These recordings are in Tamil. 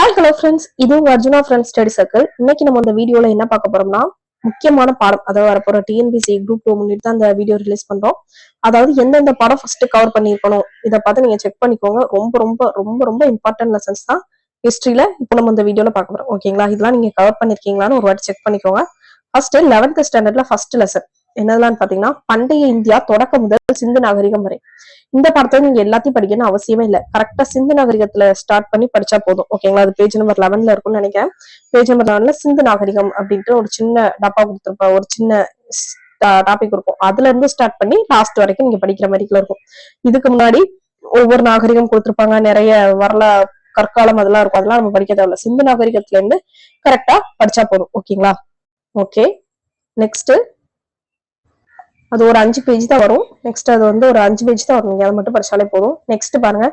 ஹாய் ஹலோ ஃப்ரெண்ட்ஸ் இது உங்க அர்ஜுனா ஃப்ரெண்ட்ஸ் ஸ்டடி சர்க்கிள் இன்னைக்கு நம்ம இந்த வீடியோல என்ன பார்க்க போறோம்னா முக்கியமான பாடம் அதாவது வரப்போற டிஎன்பிசி குரூப் டூ முன்னிட்டு தான் அந்த வீடியோ ரிலீஸ் பண்றோம். அதாவது எந்தெந்த பாடம் ஃபர்ஸ்ட் கவர் பண்ணியிருக்கணும் இதை பார்த்து நீங்க செக் பண்ணிக்கோங்க. ரொம்ப ரொம்ப ரொம்ப ரொம்ப இம்பார்ட்டன்ட் லெசன்ஸ் தான் ஹிஸ்டரியில இப்போ நம்ம இந்த வீடியோல பார்க்க போறோம். ஓகேங்களா இதெல்லாம் நீங்க கவர் பண்ணிருக்கீங்களான்னு ஒரு வாட்டி செக் பண்ணிக்கோங்க. ஃபர்ஸ்ட் லெவன்த் ஸ்டாண்டர்ட்ல ஃபர்ஸ்ட் லெசன் என்னதுலான்னு பாத்தீங்கன்னா பண்டைய இந்தியா தொடக்கம் முதல் சிந்து நாகரிகம் வரை. இந்த படத்தை நீங்க எல்லாத்தையும் படிக்கணும் அவசியமே இல்ல. கரெக்டா சிந்து நாகரிகத்துல ஸ்டார்ட் பண்ணி படிச்சா போதும். ஓகேங்களா அது பேஜ் நம்பர் லெவன்ல இருக்கும்னு நினைக்கிறேன். பேஜ் நம்பர் லெவன்ல சிந்து நாகரிகம் அப்படின்ட்டு ஒரு சின்ன டப்பா கொடுத்துருப்பா. ஒரு சின்ன டாபிக் இருக்கும். அதுல இருந்து ஸ்டார்ட் பண்ணி லாஸ்ட் வரைக்கும் நீங்க படிக்கிற மாதிரிக்குள்ள இருக்கும். இதுக்கு முன்னாடி ஒவ்வொரு நாகரிகம் கொடுத்துருப்பாங்க. நிறைய வரல கற்காலம் அதெல்லாம் இருக்கும். அதெல்லாம் நம்ம படிக்க தேவையில்ல. சிந்து நாகரிகத்துல இருந்து கரெக்டா படிச்சா போதும். ஓகேங்களா ஓகே நெக்ஸ்ட் அது ஒரு அஞ்சு பேஜ் தான் வரும். நெக்ஸ்ட் அது வந்து ஒரு அஞ்சு பேஜ் தான் வரும். அதை மட்டும் படிச்சாலே போதும். நெக்ஸ்ட் பாருங்க.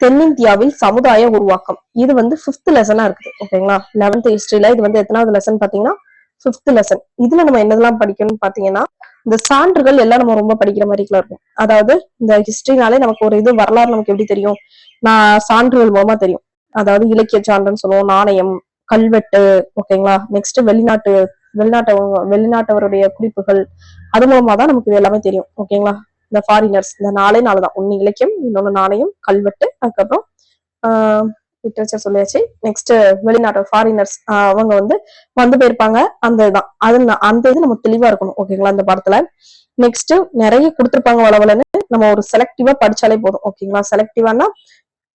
தென்னிந்தியாவில் சமுதாய உருவாக்கம். இது வந்து பிப்த் லெசனா இருக்குது. ஓகேங்களா லெவன்த் ஹிஸ்டரியில இது வந்து எத்தனாவது லெசன் பாத்தீங்கன்னா பிப்த் லெசன் இதுல நம்ம என்னதெல்லாம் படிக்கணும்னு பாத்தீங்கன்னா இந்த சான்றுகள் எல்லாம் நம்ம ரொம்ப படிக்கிற மாதிரி இருக்கும். அதாவது இந்த ஹிஸ்டரினாலே நமக்கு ஒரு இது வரலாறு நமக்கு எப்படி தெரியும்? நான் சான்றுகள் மூலமா தெரியும். அதாவது இலக்கிய சான்றுன்னு சொல்லுவோம். நாணயம் கல்வெட்டு. ஓகேங்களா நெக்ஸ்ட் வெளிநாட்டு வெளிநாட்டு வெளிநாட்டவருடைய குறிப்புகள் அது மூலமா தான் நமக்கு இது எல்லாமே தெரியும். ஓகேங்களா இந்த ஃபாரினர்ஸ் இந்த நாளே நாள் தான். ஒன்னு இலக்கியம் இன்னொன்னு நாணயம் கல்வெட்டு. அதுக்கப்புறம் ஆஹ் லிட்ரேச்சர் சொல்லியாச்சு. நெக்ஸ்ட் வெளிநாட்டு ஃபாரினர்ஸ் அவங்க வந்து வந்து போயிருப்பாங்க. அந்த இதுதான் அது அந்த இது நம்ம தெளிவா இருக்கணும். ஓகேங்களா இந்த படத்துல? நெக்ஸ்ட் நிறைய கொடுத்துருப்பாங்க வளவலன்னு நம்ம ஒரு செலக்டிவா படிச்சாலே போதும். ஓகேங்களா செலக்டிவானா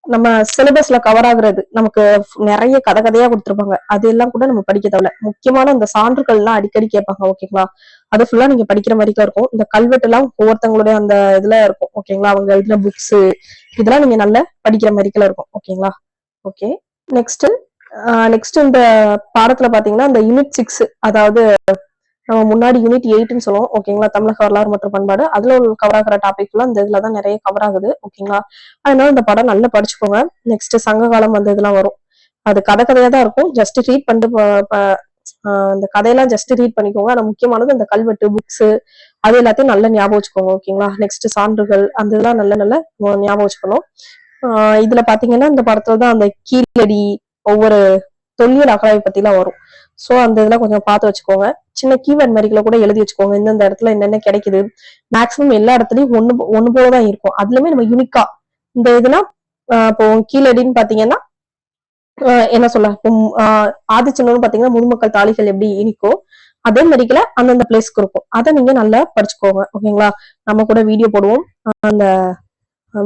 நம்ம சிலபஸ்ல கவர் ஆகுறது நமக்கு நிறைய கதை கதையா கொடுத்துருப்பாங்க. அது எல்லாம் கூட நம்ம படிக்க தேவையில்ல. முக்கியமான இந்த சான்றுகள் எல்லாம் அடிக்கடி கேட்பாங்க ஓகேங்களா அது ஃபுல்லா நீங்க படிக்கிற மாதிரி தான் இருக்கும். இந்த கல்வெட்டு எல்லாம் ஒவ்வொருத்தவங்களுடைய அந்த இதுல இருக்கும் ஓகேங்களா அவங்க எழுதின புக்ஸ் இதெல்லாம் நீங்க நல்லா படிக்கிற மாதிரிக்கெல்லாம் இருக்கும் ஓகேங்களா ஓகே நெக்ஸ்ட் நெக்ஸ்ட் இந்த பாடத்துல பாத்தீங்கன்னா இந்த யூனிட் சிக்ஸ் அதாவது நம்ம முன்னாடி யூனிட் எயிட்னு சொல்லுவோம். ஓகேங்களா தமிழக வரலாறு மற்றும் பண்பாடு. அதுல ஒரு கவர் ஆகிற டாபிக் எல்லாம் இந்த இதுல தான் நிறைய கவர் ஆகுது. ஓகேங்களா அதனால இந்த படம் நல்லா படிச்சுக்கோங்க. நெக்ஸ்ட் சங்க காலம் அந்த இதெல்லாம் வரும். அது கதை கதையா தான் இருக்கும். ஜஸ்ட் ரீட் பண்ணிட்டு இந்த கதையெல்லாம் ஜஸ்ட் ரீட் பண்ணிக்கோங்க. ஆனா முக்கியமானது இந்த கல்வெட்டு புக்ஸ் அது எல்லாத்தையும் நல்லா ஞாபகம் வச்சுக்கோங்க. ஓகேங்களா நெக்ஸ்ட் சான்றுகள் அந்த இதெல்லாம் நல்ல நல்ல ஞாபகம் வச்சுக்கணும். இதுல பாத்தீங்கன்னா இந்த படத்துல தான் அந்த கீழடி ஒவ்வொரு தொல்லியல் அகராய்வு பத்திலாம் வரும். சோ அந்த இதெல்லாம் கொஞ்சம் பார்த்து வச்சுக்கோங்க. சின்ன கீவேர்ட் மாதிரிகளை கூட எழுதி வச்சுக்கோங்க. எந்தெந்த இடத்துல என்னென்ன கிடைக்குது? மேக்ஸிமம் எல்லா இடத்துலையும் ஒன்று ஒன்று போல போலதான் இருக்கும். அதுலயுமே நம்ம யூனிக்கா இந்த இதுனா இப்போ கீழடின்னு பாத்தீங்கன்னா என்ன சொல்ல இப்போ ம், பார்த்தீங்கன்னா பாத்தீங்கன்னா முதுமக்கள் தாளிகள் எப்படி இனிக்கோ அதே மாதிரிக்கல அந்தந்த பிளேஸ்க்கு இருக்கும். அதை நீங்க நல்லா படிச்சுக்கோங்க. ஓகேங்களா? நம்ம கூட வீடியோ போடுவோம். அந்த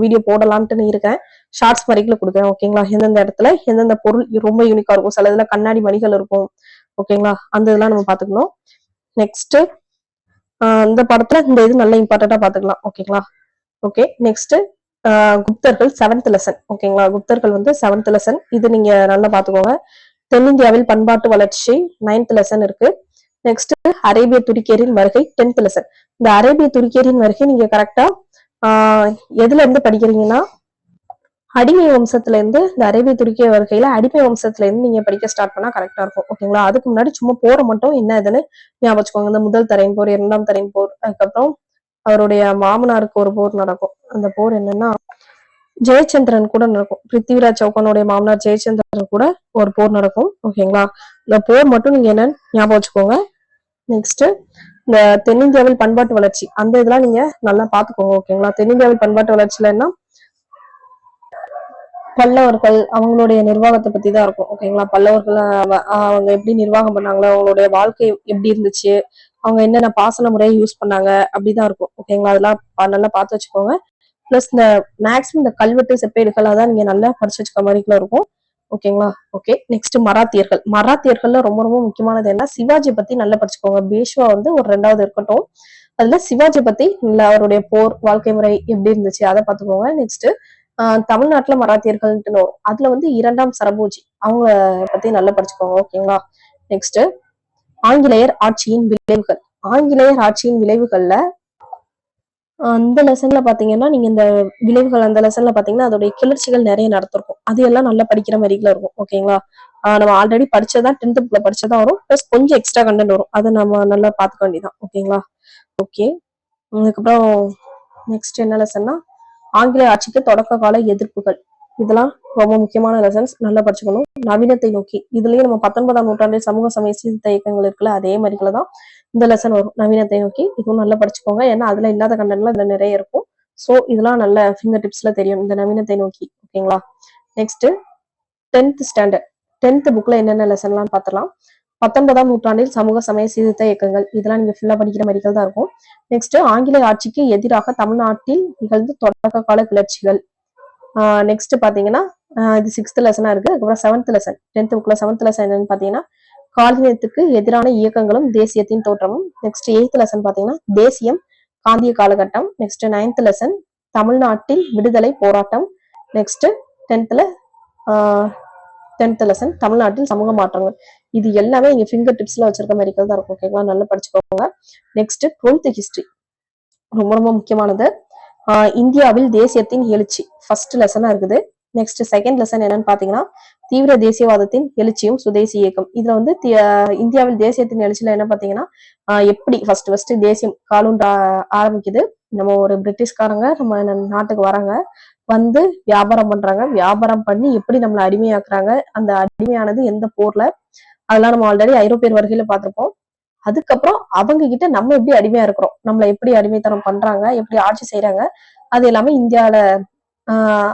வீடியோ போடலான்ட்டு இருக்கேன். ஷார்ட்ஸ் மாதிரிக்குள்ள கொடுக்குறேன் ஓகேங்களா எந்தெந்த இடத்துல எந்தெந்த பொருள் ரொம்ப யூனிக்கா இருக்கும். சில இதுல கண்ணாடி மணிகள் இருக்கும் ஓகேங்களா அந்த இதெல்லாம் நம்ம பாத்துக்கணும் நெக்ஸ்ட் இந்த படத்துல இந்த இது நல்ல இம்பார்ட்டண்டா பாத்துக்கலாம் ஓகேங்களா ஓகே நெக்ஸ்ட் குப்தர்கள் செவன்த் லெசன் ஓகேங்களா குப்தர்கள் வந்து செவன்த் லெசன் இது நீங்க நல்லா பாத்துக்கோங்க தென்னிந்தியாவில் பண்பாட்டு வளர்ச்சி நைன்த் லெசன் இருக்கு. நெக்ஸ்ட் அரேபிய துருக்கியரின் வருகை டென்த் லெசன் இந்த அரேபிய துருக்கியரின் வருகை நீங்க கரெக்டா எதுல இருந்து படிக்கிறீங்கன்னா அடிமை வம்சத்துல இருந்து இந்த அரேபிய துருக்கிய வருகையில அடிமை வம்சத்துல இருந்து நீங்க படிக்க ஸ்டார்ட் பண்ணா கரெக்டா இருக்கும். ஓகேங்களா அதுக்கு முன்னாடி சும்மா போற மட்டும் என்ன இதுன்னு ஞாபகம் வச்சுக்கோங்க. இந்த முதல் தரையின் போர் இரண்டாம் தரையின் போர் அதுக்கப்புறம் அவருடைய மாமனாருக்கு ஒரு போர் நடக்கும். அந்த போர் என்னன்னா ஜெயச்சந்திரன் கூட நடக்கும். பிருத்திவிராஜ் சௌகானுடைய மாமனார் ஜெயச்சந்திரன் கூட ஒரு போர் நடக்கும். ஓகேங்களா இந்த போர் மட்டும் நீங்க என்னன்னு ஞாபகம் வச்சுக்கோங்க. நெக்ஸ்ட் இந்த தென்னிந்தியாவில் பண்பாட்டு வளர்ச்சி அந்த இதெல்லாம் நீங்க நல்லா பாத்துக்கோங்க ஓகேங்களா தென்னிந்தியாவில் பண்பாட்டு வளர்ச்சியில என்ன? பல்லவர்கள் அவங்களுடைய நிர்வாகத்தை பத்தி தான் இருக்கும் ஓகேங்களா பல்லவர்கள் அவங்க எப்படி நிர்வாகம் பண்ணாங்களோ அவங்களுடைய வாழ்க்கை எப்படி இருந்துச்சு அவங்க என்னென்ன பாசன முறையை யூஸ் பண்ணாங்க அப்படிதான் இருக்கும் ஓகேங்களா அதெல்லாம் பா- நல்லா பார்த்து வச்சுக்கோங்க. பிளஸ் இந்த மேக்ஸிமம் இந்த கல்வெட்டு செப்பேடுகள் அதான் நீங்க நல்லா படிச்சு வச்சுக்க மாதிரிக்குள்ள இருக்கும். ஓகேங்களா? Okay next மராத்தியர்கள். மராத்தியர்கள்ல ரொம்ப ரொம்ப முக்கியமானது என்ன? சிவாஜி பத்தி நல்லா படிச்சுக்கோங்க. பேஷ்வா வந்து ஒரு ரெண்டாவது இருக்கட்டும். அதுல சிவாஜி பத்தி அவருடைய போர் வாழ்க்கை முறை எப்படி இருந்துச்சு? அதை பார்த்துக்கோங்க. நெக்ஸ்ட் தமிழ்நாட்டுல மராத்தியர்கள்ட்டு வரும் அதுல வந்து இரண்டாம் சரபோஜி. அவங்க பத்தி நல்லா படிச்சுக்கோங்க ஓகேங்களா? நெக்ஸ்ட் ஆங்கிலேயர் ஆட்சியின் விளைவுகள். ஆங்கிலேயர் ஆட்சியின் விளைவுகள்ல அந்த லெசன்ல பாத்தீங்கன்னா நீங்க இந்த விளைவுகள் அந்த லெசன்ல பாத்தீங்கன்னா அதோடைய கிளர்ச்சிகள் நிறைய நடத்திருக்கும் அது எல்லாம் நல்லா படிக்கிற மாதிரில இருக்கும் ஓகேங்களா நம்ம ஆல்ரெடி படிச்சதா டென்த் புக்ல படிச்சதா வரும் ப்ளஸ் கொஞ்சம் எக்ஸ்ட்ரா கண்டென்ட் வரும். அதை நம்ம நல்லா பாத்துக்க வேண்டியதான் ஓகேங்களா ஓகே அதுக்கப்புறம் நெக்ஸ்ட் என்ன லெசன்னா ஆங்கில ஆட்சிக்கு தொடக்க கால எதிர்ப்புகள். இதெல்லாம் ரொம்ப முக்கியமான லெசன்ஸ் நல்லா படிச்சுக்கணும். நவீனத்தை நோக்கி. இதுலயும் நம்ம பத்தொன்பதாம் நூற்றாண்டில் சமூக சமய சீர்திருத்த இயக்கங்கள் இருக்குல்ல அதே மாதிரில தான் இந்த லெசன் வரும். நவீனத்தை நோக்கி இதுவும் நல்லா படிச்சுக்கோங்க. ஏன்னா அதுல இல்லாத கண்டென்ட்லாம் இதுல நிறைய இருக்கும். ஸோ இதெல்லாம் நல்ல ஃபிங்கர் டிப்ஸ்ல தெரியும். இந்த நவீனத்தை நோக்கி ஓகேங்களா நெக்ஸ்ட் டென்த் ஸ்டாண்டர்ட் டென்த் புக்ல என்னென்ன லெசன்லாம் பார்த்தலாம் பத்தொன்பதாம் நூற்றாண்டில் சமூக சமய சீர்திருத்த இயக்கங்கள். இதெல்லாம் நீங்க ஃபுல்லா படிக்கிற மாதிரிகள் தான் இருக்கும். நெக்ஸ்ட் ஆங்கில ஆட்சிக்கு எதிராக தமிழ்நாட்டில் நிகழ்ந்து தொடக்க கால கிளர்ச்சிகள். நெக்ஸ்ட் பாத்தீங்கன்னா இது சிக்ஸ்த் லெசனா இருக்கு. அதுக்கப்புறம் செவன்த் லெசன் டென்த் புக்ல செவன்த் லெசன் என்னன்னு பாத்தீங்கன்னா காலனியத்துக்கு எதிரான இயக்கங்களும் தேசியத்தின் தோற்றமும். நெக்ஸ்ட் எயித் லெசன் பாத்தீங்கன்னா தேசியம் காந்திய காலகட்டம். நெக்ஸ்ட் நைன்த் லெசன் தமிழ்நாட்டில் விடுதலை போராட்டம். நெக்ஸ்ட் டென்த்ல டென்த் லெசன் தமிழ்நாட்டில் சமூக மாற்றங்கள். இது எல்லாமே இங்க ஃபிங்கர் டிப்ஸ்ல வச்சிருக்க மாதிரி தான் இருக்கும். ஓகேங்களா நல்லா படிச்சுக்கோங்க. நெக்ஸ்ட் டுவெல்த் ஹிஸ்டரி ரொம்ப ரொம்ப முக்கியமானது. ஆஹ் இந்தியாவில் தேசியத்தின் எழுச்சி. ஃபர்ஸ்ட் லெசனா இருக்குது. நெக்ஸ்ட் செகண்ட் லெசன் என்னன்னு பாத்தீங்கன்னா தீவிர தேசியவாதத்தின் எழுச்சியும் சுதேசி இயக்கம். இதுல வந்து இந்தியாவில் தேசியத்தின் எழுச்சியில என்ன பாத்தீங்கன்னா எப்படி ஃபர்ஸ்ட் ஃபர்ஸ்ட் தேசியம் காலூன்ற ஆரம்பிக்குது. நம்ம ஒரு பிரிட்டிஷ்காரங்க நம்ம நாட்டுக்கு வராங்க. வந்து வியாபாரம் பண்றாங்க. வியாபாரம் பண்ணி எப்படி நம்மளை அடிமையாக்குறாங்க. அந்த அடிமையானது எந்த போர்ல? அதெல்லாம் நம்ம ஆல்ரெடி ஐரோப்பியர் வருகையில பார்த்திருப்போம் அதுக்கப்புறம் அவங்க கிட்ட நம்ம எப்படி அடிமையா இருக்கிறோம்? நம்மளை எப்படி அடிமைத்தனம் பண்றாங்க? எப்படி ஆட்சி செய்யறாங்க அது எல்லாமே இந்தியாவில ஆஹ்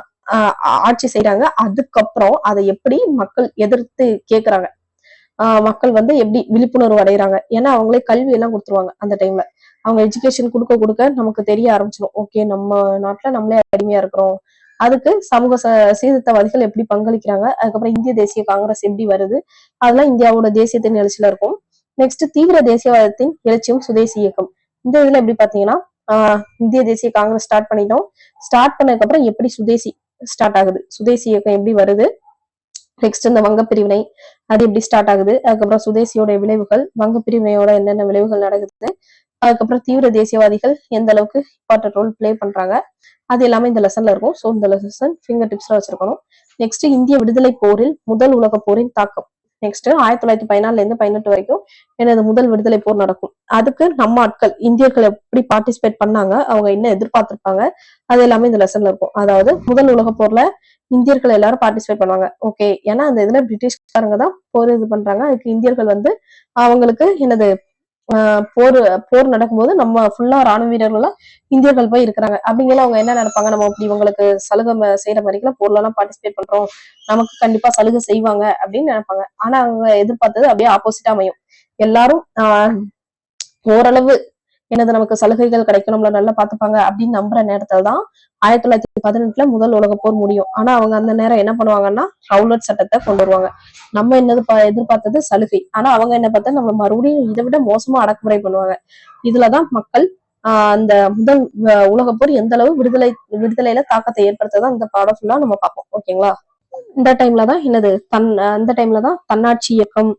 ஆட்சி செய்யறாங்க அதுக்கப்புறம் அதை எப்படி மக்கள் எதிர்த்து கேக்குறாங்க. ஆஹ் மக்கள் வந்து எப்படி விழிப்புணர்வு அடைகிறாங்க ஏன்னா அவங்களே கல்வி எல்லாம் கொடுத்துருவாங்க அந்த டைம்ல அவங்க எஜுகேஷன் கொடுக்க கொடுக்க நமக்கு தெரிய ஆரம்பிச்சிடும். ஓகே நம்ம நாட்டுல நம்மளே அடிமையா இருக்கிறோம். அதுக்கு சமூக சீர்திருத்தவாதிகள் எப்படி பங்களிக்கிறாங்க? அதுக்கப்புறம் இந்திய தேசிய காங்கிரஸ் எப்படி வருது? அதெல்லாம் இந்தியாவோட தேசியத்தின் எழுச்சியில இருக்கும். நெக்ஸ்ட் தீவிர தேசியவாதத்தின் எழுச்சியும் சுதேசி இயக்கம். இந்த இதுல எப்படி பாத்தீங்கன்னா ஆஹ் இந்திய தேசிய காங்கிரஸ் ஸ்டார்ட் பண்ணிட்டோம். ஸ்டார்ட் பண்ணதுக்கு அப்புறம் எப்படி சுதேசி ஸ்டார்ட் ஆகுது. சுதேசி இயக்கம் எப்படி வருது? நெக்ஸ்ட் இந்த வங்க பிரிவினை அது எப்படி ஸ்டார்ட் ஆகுது? அதுக்கப்புறம் சுதேசியோட விளைவுகள் வங்க பிரிவினையோட என்னென்ன விளைவுகள் நடக்குது அதுக்கப்புறம் தீவிர தேசியவாதிகள் எந்த அளவுக்கு இம்பார்ட்டன்ட் ரோல் பிளே பண்றாங்க அது எல்லாமே இந்த லெசன்ல இருக்கும். ஸோ இந்த லெசன் ஃபிங்கர் டிப்ஸ்ல வச்சிருக்கணும். நெக்ஸ்ட் இந்திய விடுதலை போரில் முதல் உலக போரின் தாக்கம். நெக்ஸ்ட் ஆயிரத்தி தொள்ளாயிரத்தி பதினாலுல இருந்து பதினெட்டு வரைக்கும் எனது முதல் விடுதலை போர் நடக்கும். அதுக்கு நம்ம ஆட்கள் இந்தியர்கள் எப்படி பார்ட்டிசிபேட் பண்ணாங்க அவங்க என்ன எதிர்பார்த்திருப்பாங்க அது எல்லாமே இந்த லெசன்ல இருக்கும். அதாவது முதல் உலக போர்ல இந்தியர்கள் எல்லாரும் பார்ட்டிசிபேட் பண்ணுவாங்க. ஓகே ஏன்னா அந்த இதுல பிரிட்டிஷ்காரங்க தான் போர் இது பண்றாங்க. அதுக்கு இந்தியர்கள் வந்து அவங்களுக்கு என்னது போர் போர் நடக்கும்போது நம்ம ஃபுல்லா ராணுவ வீரர்கள்லாம் இந்தியர்கள் போய் இருக்கிறாங்க. அப்படிங்கிற அவங்க என்ன நினைப்பாங்க? நம்ம அப்படி இவங்களுக்கு சலுகை செய்யற மாதிரிலாம் போர்ல எல்லாம் பார்ட்டிசிபேட் பண்றோம். நமக்கு கண்டிப்பா சலுகை செய்வாங்க அப்படின்னு நினைப்பாங்க. ஆனா அவங்க எதிர்பார்த்தது அப்படியே ஆப்போசிட்டா அமையும். எல்லாரும் ஆஹ் ஓரளவு எனது நமக்கு சலுகைகள் கிடைக்கும் நம்மள நல்லா பார்த்துப்பாங்க அப்படின்னு நம்புற நேரத்துல தான் ஆயிரத்தி தொள்ளாயிரத்தி பதினெட்டுல முதல் உலக போர் முடியும். ஆனா அவங்க அந்த நேரம் என்ன பண்ணுவாங்கன்னா ரவுலட் சட்டத்தை கொண்டு வருவாங்க. நம்ம என்னது பா- எதிர்பார்த்தது சலுகை. ஆனா அவங்க என்ன பார்த்தா நம்ம மறுபடியும் இதை விட மோசமா அடக்குமுறை பண்ணுவாங்க. இதுலதான் மக்கள் ஆஹ் அந்த முதல் உலக போர் எந்த அளவு விடுதலை விடுதலையில தாக்கத்தை ஏற்படுத்ததான் இந்த பாடம் ஃபுல்லா நம்ம பார்ப்போம். ஓகேங்களா? இந்த டைம்ல தான் என்னது தன் அந்த டைம்ல தான் தன்னாட்சி இயக்கம்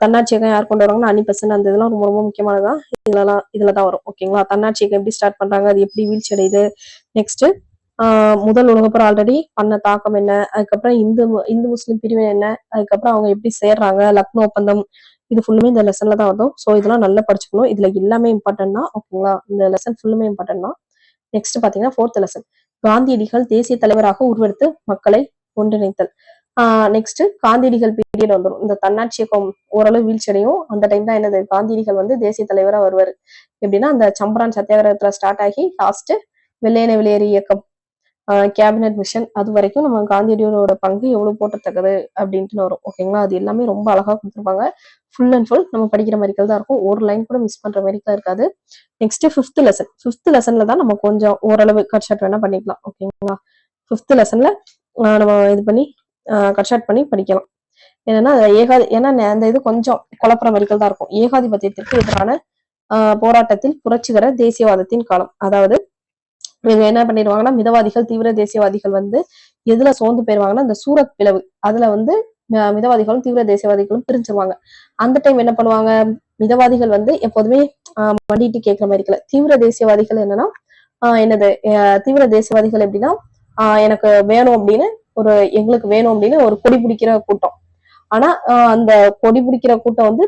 தன்னாட்சி இயக்கம் யார் கொண்டு வராங்கன்னா அன்னி பெசன்ட் அந்த இதெல்லாம் ரொம்ப ரொம்ப முக்கியமானதான் இதெல்லாம் இதுல தான் வரும். ஓகேங்களா? தன்னாட்சி இயக்கம் எப்படி ஸ்டார்ட் பண்றாங்க? அது எப்படி வீழ்ச்சி அடையுது? நெக்ஸ்ட் முதல் உலகப்போர் ஆல்ரெடி பண்ண தாக்கம் என்ன? அதுக்கப்புறம் இந்து இந்து முஸ்லீம் பிரிவு என்ன? அதுக்கப்புறம் அவங்க எப்படி சேர்றாங்க? லக்னோ ஒப்பந்தம். இது ஃபுல்லுமே இந்த லெசன்ல தான் வரும். ஸோ இதெல்லாம் நல்லா படிச்சுக்கணும். இதுல எல்லாமே இம்பார்ட்டன்ட் தான். ஓகேங்களா? இந்த லெசன் ஃபுல்லுமே இம்பார்ட்டன்ட் தான். நெக்ஸ்ட் பாத்தீங்கன்னா ஃபோர்த் லெசன் காந்தியடிகள் தேசிய தலைவராக உருவெடுத்து மக்களை ஒன்றிணைத்தல். நெக்ஸ்ட் காந்தியடிகள் பீரியட் வந்துடும் இந்த தன்னாட்சி இயக்கம் ஓரளவு வீழ்ச்சியடையும். அந்த டைம் தான் என்னது காந்தியடிகள் வந்து தேசிய தலைவராக வருவார். எப்படின்னா அந்த சம்பரான் சத்தியாகிரகத்துல ஸ்டார்ட் ஆகி லாஸ்ட் வெள்ளையனை வெளியேறு இயக்கம் கேபினட் மிஷன் அது வரைக்கும் நம்ம காந்தியடியோட பங்கு எவ்வளவு போட்டத்தக்கது அப்படின்ட்டு வரும். ஓகேங்களா அது எல்லாமே ரொம்ப அழகா கொடுத்துருப்பாங்க. ஃபுல் அண்ட் ஃபுல் நம்ம படிக்கிற மாதிரிகள் தான் இருக்கும். ஒரு லைன் கூட மிஸ் பண்ற மாதிரிக்கா இருக்காது. நெக்ஸ்ட் ஃபிஃப்த் லெசன் ஃபிஃப்த் லெசன்ல தான் நம்ம கொஞ்சம் ஓரளவு கட் ஷாட் வேணா பண்ணிக்கலாம். ஓகேங்களா ஃபிஃப்த் லெசன்ல நம்ம இது பண்ணி கட் ஷாட் பண்ணி படிக்கலாம். என்னன்னா ஏகாதி ஏன்னா அந்த இது கொஞ்சம் குழப்புற வரிகள் தான் இருக்கும். ஏகாதிபத்தியத்திற்கு எதிரான ஆஹ் போராட்டத்தில் புரட்சிகர தேசியவாதத்தின் காலம். அதாவது இவங்க என்ன பண்ணிடுவாங்கன்னா மிதவாதிகள் தீவிர தேசியவாதிகள் வந்து எதுல சோர்ந்து போயிருவாங்கன்னா இந்த சூரத் பிளவு. அதுல வந்து மிதவாதிகளும் தீவிர தேசியவாதிகளும் பிரிஞ்சிருவாங்க. அந்த டைம் என்ன பண்ணுவாங்க? மிதவாதிகள் வந்து எப்போதுமே ஆஹ் மண்டிட்டு கேட்கிற மாதிரி இருக்கல. தீவிர தேசியவாதிகள் என்னன்னா ஆஹ் என்னது தீவிர தேசியவாதிகள் எப்படின்னா ஆஹ் எனக்கு வேணும் அப்படின்னு ஒரு எங்களுக்கு வேணும் அப்படின்னு ஒரு கொடி பிடிக்கிற கூட்டம். ஆனா அந்த கொடி பிடிக்கிற கூட்டம் வந்து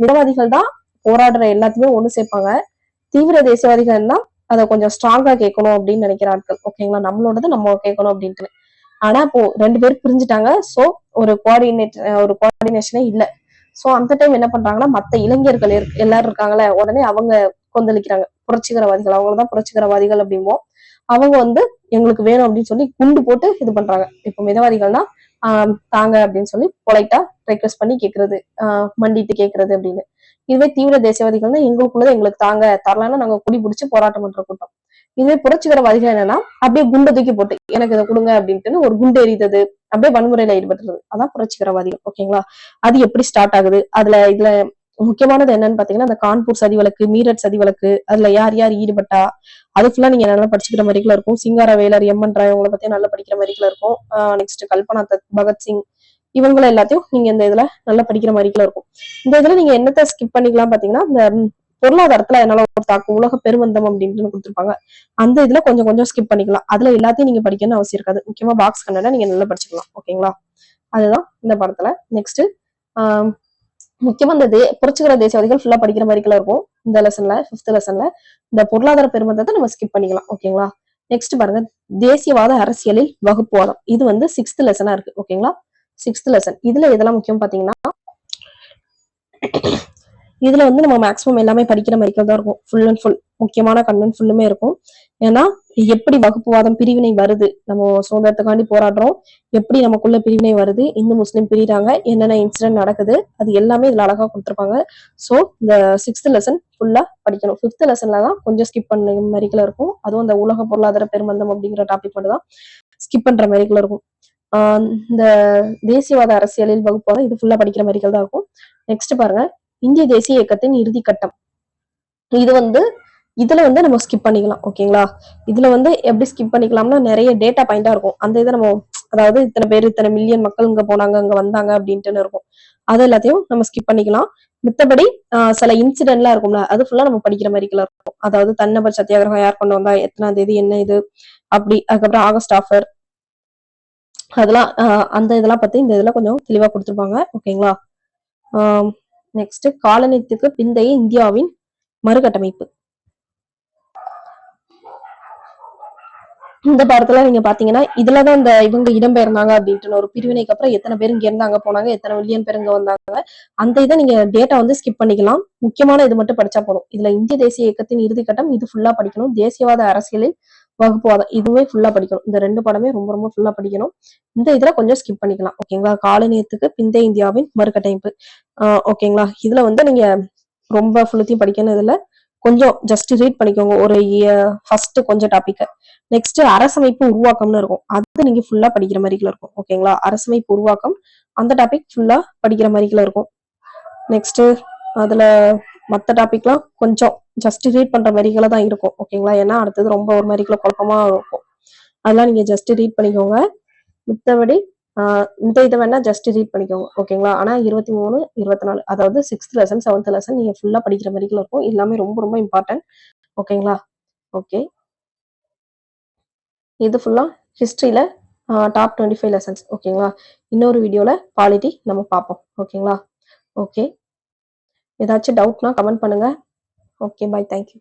மிதவாதிகள் தான் போராடுற எல்லாத்தையுமே ஒண்ணு சேர்ப்பாங்க. தீவிர தேசியவாதிகள் தான் அதை கொஞ்சம் ஸ்ட்ராங்கா கேட்கணும் அப்படின்னு நினைக்கிற ஆட்கள். ஓகேங்களா நம்மளோடது நம்ம கேட்கணும் அப்படின்ட்டு. ஆனா இப்போ ரெண்டு பேரும் பிரிஞ்சுட்டாங்க. சோ ஒரு கோஆர்டினேட் ஒரு கோஆர்டினேஷனே இல்ல. சோ அந்த டைம் என்ன பண்றாங்கன்னா மத்த இளைஞர்கள் எல்லாரும் இருக்காங்களே உடனே அவங்க கொந்தளிக்கிறாங்க. புரட்சிகரவாதிகள் அவங்களதான் புரட்சிகரவாதிகள் அப்படிம்போம். அவங்க வந்து எங்களுக்கு வேணும் அப்படின்னு சொல்லி குண்டு போட்டு இது பண்றாங்க. இப்போ மிதவாதிகள்னா தாங்க அப்படின்னு சொல்லி பொலைட்டா ரெக்வஸ்ட் பண்ணி கேக்குறது ஆஹ் மண்டிட்டு கேக்குறது அப்படின்னு. இதுவே தீவிர தேசியவாதிகள்னா எங்களுக்குள்ளது எங்களுக்கு தாங்க தரலன்னா நாங்க குடி பிடிச்சி போராட்டம் பண்ற கூட்டம். இதுவே புரட்சிகரவாதிகள் என்னன்னா அப்படியே குண்டை தூக்கி போட்டு எனக்கு இதை கொடுங்க அப்படின்ட்டு ஒரு குண்டு எறிதது அப்படியே வன்முறையில ஈடுபட்டுறது. அதான் புரட்சிகரவாதிகள் ஓகேங்களா அது எப்படி ஸ்டார்ட் ஆகுது? அதுல இதுல முக்கியமானது என்னன்னு பாத்தீங்கன்னா அந்த கான்பூர் சதி வழக்கு மீரட் சதி வழக்கு அதுல யார் யார் ஈடுபட்டா அது ஃபுல்லா நீங்க நல்லா படிச்சுக்கிற மாதிரிக்குள்ள இருக்கும். சிங்கார வேலர் எம்என் ராய் உங்களை பத்தி நல்லா படிக்கிற மாதிரிக்குள்ள இருக்கும். நெக்ஸ்ட் கல்பனா தத் பகத்சிங் இவங்கள எல்லாத்தையும் நீங்க இந்த இதுல நல்லா படிக்கிற மாதிரிக்குள்ள இருக்கும். இந்த இதுல நீங்க என்னத்த ஸ்கிப் பண்ணிக்கலாம் பாத்தீங்கன்னா இந்த பொருளாதாரத்துல என்னால ஒரு தாக்கம் உலக பெருமந்தம் அப்படின்னு கொடுத்துருப்பாங்க. அந்த இதுல கொஞ்சம் கொஞ்சம் ஸ்கிப் பண்ணிக்கலாம். அதுல எல்லாத்தையும் நீங்க படிக்கணும்னு அவசியம் இருக்காது. முக்கியமா பாக்ஸ் கண்ணட நீங்க நல்லா படிச்சுக்கலாம். ஓகேங்களா அதுதான் இந்த படத்துல. நெக்ஸ்ட் முக்கியமா இந்த தே புரட்சிகர தேசியவாதிகள் ஃபுல்லா படிக்கிற மாதிரிக்குள்ள இருக்கும். இந்த லெசன்ல ஃபிஃப்த் லெசன்ல இந்த பொருளாதார பெருமந்தத்தை நம்ம ஸ்கிப் பண்ணிக்கலாம் ஓகேங்களா நெக்ஸ்ட் பாருங்க தேசியவாத அரசியலில் வகுப்புவாதம். இது வந்து சிக்ஸ்த் லெசனா இருக்கு ஓகேங்களா சிக்ஸ்த் லெசன் இதுல இதெல்லாம் முக்கியம் பாத்தீங்கன்னா இதுல வந்து நம்ம மேக்ஸிமம் எல்லாமே படிக்கிற மாதிரி தான் இருக்கும். ஃபுல் அண்ட் ஃபுல் முக்கியமான கண்டென்ட் ஃபுல்லுமே இருக்கும். ஏன்னா எப்படி வகுப்புவாதம் பிரிவினை வருது? நம்ம சுதந்திரத்துக்காண்டி போராடுறோம். எப்படி நமக்குள்ள பிரிவினை வருது? இந்து முஸ்லீம் பிரிகிறாங்க என்னென்ன இன்சிடென்ட் நடக்குது? அது எல்லாமே இதுல அழகா கொடுத்துருப்பாங்க. ஸோ இந்த சிக்ஸ்த் லெசன் ஃபுல்லா படிக்கணும். ஃபிஃப்த் லெசன்ல தான் கொஞ்சம் ஸ்கிப் பண்ண மாதிரிக்குள்ள இருக்கும். அதுவும் அந்த உலக பொருளாதார பெருமந்தம் அப்படிங்கிற டாபிக் மட்டும் தான் ஸ்கிப் பண்ற மாதிரிக்குள்ள இருக்கும். இந்த தேசியவாத அரசியலில் வகுப்பாக இது ஃபுல்லா படிக்கிற மாதிரிகள் தான் இருக்கும். நெக்ஸ்ட் பாருங்க. இந்திய தேசிய இயக்கத்தின் இறுதி கட்டம். இது வந்து இதுல வந்து நம்ம ஸ்கிப் பண்ணிக்கலாம் ஓகேங்களா இதுல வந்து எப்படி ஸ்கிப் பண்ணிக்கலாம்னா நிறைய டேட்டா பாயிண்டா இருக்கும். அந்த இதை நம்ம அதாவது இத்தனை பேர் இத்தனை மில்லியன் மக்கள் இங்க போனாங்க இங்க வந்தாங்க அப்படின்ட்டு இருக்கும். அது எல்லாத்தையும் நம்ம ஸ்கிப் பண்ணிக்கலாம். மித்தபடி சில இன்சிடென்ட்லாம் இருக்கும்ல அது ஃபுல்லா நம்ம படிக்கிற மாதிரி இருக்கும். அதாவது தன்னபர் சத்தியாகிரகம் யார் கொண்டு வந்தா எத்தனாம் தேதி என்ன இது அப்படி அதுக்கப்புறம் ஆகஸ்ட் ஆஃபர் அதெல்லாம் ஆஹ் அந்த இதெல்லாம் பத்தி இந்த இதெல்லாம் கொஞ்சம் தெளிவா கொடுத்துருப்பாங்க ஓகேங்களா நெக்ஸ்ட் காலனித்துக்கு பிந்தைய இந்தியாவின் மறுகட்டமைப்பு. இந்த படத்துல நீங்க பாத்தீங்கன்னா இதுலதான் இந்த இவங்க இடம்பெயர்ந்தாங்க அப்படின்ட்டு ஒரு பிரிவினைக்கு அப்புறம் எத்தனை பேர் இங்க இருந்தாங்க போனாங்க எத்தனை மில்லியன் பேர் இங்க வந்தாங்க அந்த இதை நீங்க டேட்டா வந்து ஸ்கிப் பண்ணிக்கலாம். முக்கியமான இது மட்டும் படிச்சா போதும். இதுல இந்திய தேசிய இயக்கத்தின் இறுதி கட்டம் இது ஃபுல்லா படிக்கணும். தேசியவாத அரசியலில் வகுப்புவாதம் இதுவே ஃபுல்லா படிக்கணும். இந்த ரெண்டு படமே ரொம்ப ரொம்ப ஃபுல்லா படிக்கணும். இந்த இதுல கொஞ்சம் ஸ்கிப் பண்ணிக்கலாம். ஓகேங்களா காலனியத்துக்கு பிந்தைய இந்தியாவின் மறுகட்டமைப்பு. ஆஹ் ஓகேங்களா இதுல வந்து நீங்க ரொம்ப ஃபுல்லத்தையும் படிக்கணும் இதுல. கொஞ்சம் ஜஸ்ட் ரீட் பண்ணிக்கோங்க. ஒரு ஃபர்ஸ்ட் கொஞ்சம் டாபிக் நெக்ஸ்ட் அரசமைப்பு உருவாக்கம்னு இருக்கும். அது நீங்க ஃபுல்லா படிக்கிற மாதிரிக்குள்ள இருக்கும். ஓகேங்களா அரசமைப்பு உருவாக்கம். அந்த டாபிக் ஃபுல்லா படிக்கிற மாதிரிக்குள்ள இருக்கும். நெக்ஸ்ட் அதுல மற்ற டாபிக்லாம் கொஞ்சம் ஜஸ்ட் ரீட் பண்ற மாதிரிகளை தான் இருக்கும் ஓகேங்களா ஏன்னா அடுத்தது ரொம்ப ஒரு மாதிரிக்குள்ள குழப்பமா இருக்கும். அதெல்லாம் நீங்க ஜஸ்ட் ரீட் பண்ணிக்கோங்க. மித்தபடி இந்த இதை வேணா ஜஸ்ட் ரீட் பண்ணிக்கோங்க ஓகேங்களா ஆனா இருபத்தி மூணு இருபத்தி நாலு அதாவது சிக்ஸ்த் லெசன் செவன்த் லெசன் நீங்க ஃபுல்லா படிக்கிற மாதிரிக்குள்ள இருக்கும். எல்லாமே ரொம்ப ரொம்ப இம்பார்ட்டன்ட் ஓகேங்களா ஓகே இது ஃபுல்லா ஹிஸ்டரியில டாப் டுவெண்ட்டி ஃபைவ் லெசன்ஸ் ஓகேங்களா இன்னொரு வீடியோல குவாலிட்டி நம்ம பார்ப்போம் ஓகேங்களா ஓகே ஏதாச்சும் டவுட்னா கமெண்ட் பண்ணுங்க. Okay bye thank you